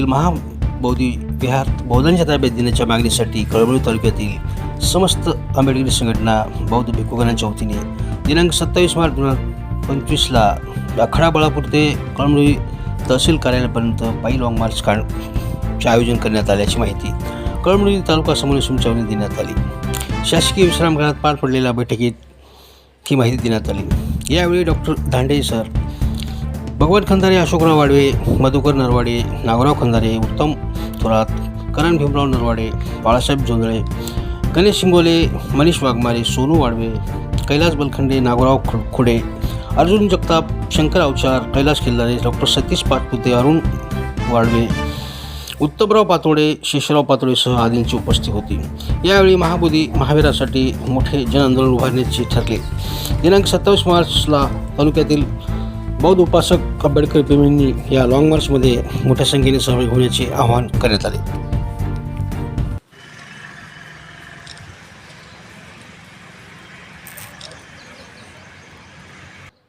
येथील महाबौद्धी विहार बौद्धांच्या ताब्यात देण्याच्या मागणीसाठी कळमळी तालुक्यातील समस्त आंबेडकरी संघटना बौद्ध भिक्खुगणांच्या वतीने दिनांक सत्तावीस मार्च दोन हजार पंचवीसला आखडा बळापूर ते कळमळी तहसील कार्यालयापर्यंत पायी लॉंग मार्च काढ आयोजन करण्यात आल्याची माहिती कळमळी तालुका समन्वय समितीच्या देण्यात आली. शासकीय विश्रामगृहात पार पडलेल्या बैठकीत ही माहिती देण्यात आली. यावेळी डॉक्टर धांडे सर भगवान खंदारे अशोकराव वाडवे मधुकर नरवाडे नागराव खंदारे उत्तम थोरात करण भीमराव नरवाडे बाळासाहेब जोंधळे गणेश शिंगोले मनीष वाघमारे सोनू वाडवे कैलास बलखंडे नागोराव खु खुडे अर्जुन जगताप शंकर अवचार कैलास किल्लारे डॉक्टर सतीश पाटपुते अरुण वाडवे उत्तमराव पातोडे शेषराव पातोडेसह आदींची उपस्थिती होती. यावेळी महाबोधी महावीरासाठी मोठे जनआंदोलन उभारण्याचे ठरले. दिनांक सत्तावीस मार्चला तालुक्यातील बौद्ध उपासक आंबेडकर प्रेमींनी या लाँग मार्चमध्ये मोठ्या संख्येने सहभागी होण्याचे आवाहन करण्यात आले.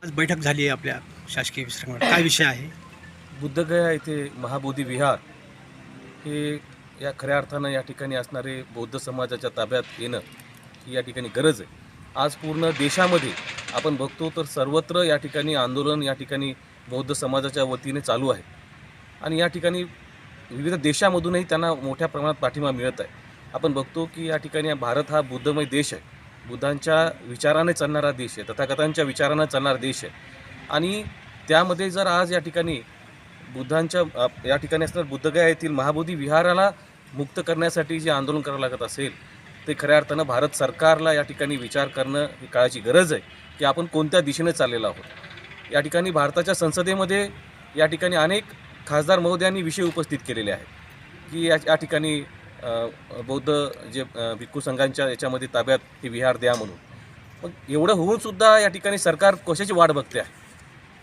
आज बैठक झाली आहे आपल्या शासकीय विश्रामगृहात. काय विषय आहे? बुद्धगया येथे महाबोधी विहार हे या खऱ्या अर्थानं या ठिकाणी असणारे बौद्ध समाजाच्या ताब्यात येणं ही या ठिकाणी गरज आहे. आज पूर्ण देशामध्ये आपण बघतो तर सर्वत्र या ठिकाणी आंदोलन या ठिकाणी बौद्ध समाजाच्या वतीने चालू आहे. आणि या ठिकाणी विविध देशामधूनही त्यांना मोठ्या प्रमाणात पाठिंबा मिळत आहे. आपण बघतो की या ठिकाणी भारत हा बुद्धमय देश आहे. बुद्धांच्या विचाराने चालणारा देश आहे तथागतांच्या विचारानं चालणारा देश आहे. आणि त्यामध्ये जर आज या ठिकाणी बुद्धांच्या या ठिकाणी असणार बुद्धगया येथील महाबोधी विहाराला मुक्त करण्यासाठी जे आंदोलन करावं लागत असेल ते खऱ्या अर्थानं भारत सरकारला या ठिकाणी विचार करणं ही काळाची गरज आहे की आपण कोणत्या दिशेने चाललेलो आहोत. या ठिकाणी भारताच्या संसदेमध्ये या ठिकाणी अनेक खासदार महोदयांनी विषय उपस्थित केलेले आहेत की या या ठिकाणी बौद्ध जे भिक्खू संघांच्या याच्यामध्ये ताब्यात हे विहार द्या म्हणून. मग एवढं होऊनसुद्धा या ठिकाणी सरकार कशाची वाट बघते आहे?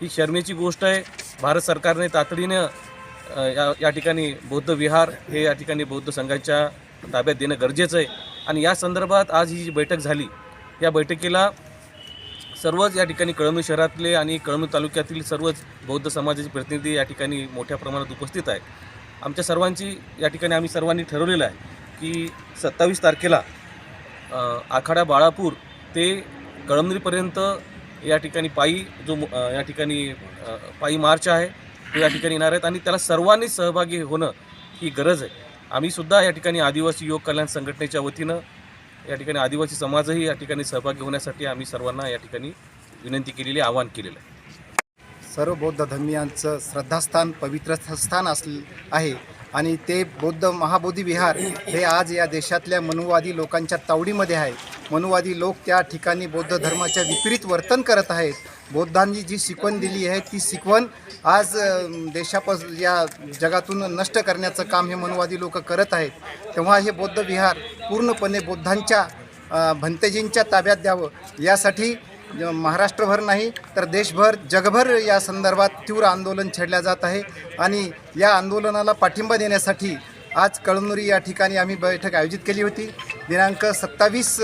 ही शर्मेची गोष्ट आहे. भारत सरकारने तातडीनं या या ठिकाणी बौद्ध विहार हे या ठिकाणी बौद्ध संघाच्या ताब्यात देणं गरजेचं आहे. आणि या संदर्भात आज ही जी बैठक झाली या बैठकीला सर्वच या ठिकाणी कळमणी शहरातले आणि कळमणी तालुक्यातील सर्वच बौद्ध समाजाचे प्रतिनिधी या ठिकाणी मोठ्या प्रमाणात उपस्थित आहेत. आमच्या सर्वांची या ठिकाणी आम्ही सर्वांनी ठरवलेलं आहे की सत्तावीस तारखेला आखाडा बाळापूर ते कळमनुरीपर्यंत या ठिकाणी पायी जो या ठिकाणी पायी मार्च आहे तो या ठिकाणी येणार आहेत आणि त्याला सर्वांनी सहभागी होणं ही गरज आहे. आम्ही सुद्धा या ठिकाणी आदिवासी योग कल्याण संघटनेच्या वतीनं या ठिकाणी आदिवासी समाजही या ठिकाणी सहभागी होण्यासाठी आम्ही सर्वांना या ठिकाणी विनंती केलेली आवाहन केलेलं आहे. सर्व बौद्ध धर्मियांचं श्रद्धास्थान पवित्र स्थान अस आहे आणि ते बौद्ध महाबोधी विहार हे आज या देशातल्या मनुवादी लोकांच्या तावडीमध्ये आहे. मनुवादी लोक त्या ठिकाणी बौद्ध धर्माच्या विपरीत वर्तन करत आहेत. बौद्धांनी जी शिकवण दिली आहे ती शिकवण आज देशापास या जगातून नष्ट करण्याचं काम हे मनुवादी लोक करत आहेत. तेव्हा हे बौद्ध विहार पूर्णपणे बौद्धांच्या भंतजींच्या भंतेजींच्या ताब्यात द्यावं. यासाठी महाराष्ट्रभर नाही तर देशभर जगभर या संदर्भात तीव्र आंदोलन छेडल्या जात आहे. आणि या आंदोलनाला पाठिंबा देण्यासाठी आज कळमनुरी या ठिकाणी आम्ही बैठक आयोजित केली होती. दिनांक सत्तावीस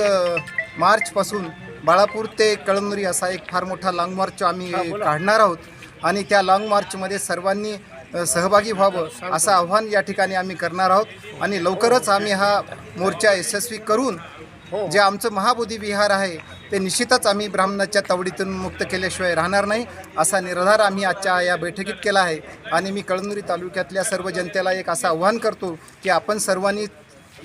मार्चपासून बाळापूर ते कळमनुरी असा एक फार मोठा लाँग मार्च आम्ही काढणार आहोत. आणि त्या लाँग मार्चमध्ये सर्वांनी सहभागी व्हावं असं आव्हान या ठिकाणी आम्ही करणार आहोत. आणि लवकरच आम्ही हा मोर्चा यशस्वी करून जे आमचं महाबोधी विहार आहे ते निश्चितच आम्ही ब्राह्मणाच्या तावडीतून मुक्त केल्याशिवाय राहणार नाही असा निर्धार आम्ही आजच्या या बैठकीत केला आहे. आणि मी कळमनुरी तालुक्यातल्या सर्व जनतेला एक असं आव्हान करतो की आपण सर्वांनी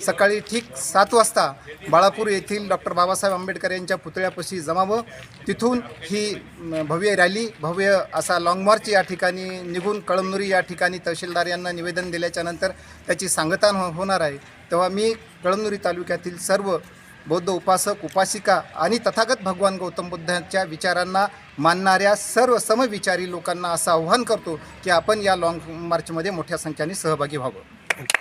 सकाळी ठीक सात वाजता बाळापूर येथील डॉक्टर बाबासाहेब आंबेडकर यांच्या पुतळ्यापाशी जमावं. तिथून ही भव्य रॅली भव्य असा लाँग मार्च या ठिकाणी निघून कळमनुरी या ठिकाणी तहसीलदार यांना निवेदन दिल्याच्यानंतर त्याची सांगता हो होणार आहे. तेव्हा मी कळमनुरी तालुक्यातील सर्व बौद्ध उपासक उपासिका आणि तथागत भगवान गौतम बुद्धांच्या विचारांना मानणाऱ्या सर्व समविचारी लोकांना असं आव्हान करतो की आपण या लाँग मार्चमध्ये मोठ्या संख्येने सहभागी व्हावं.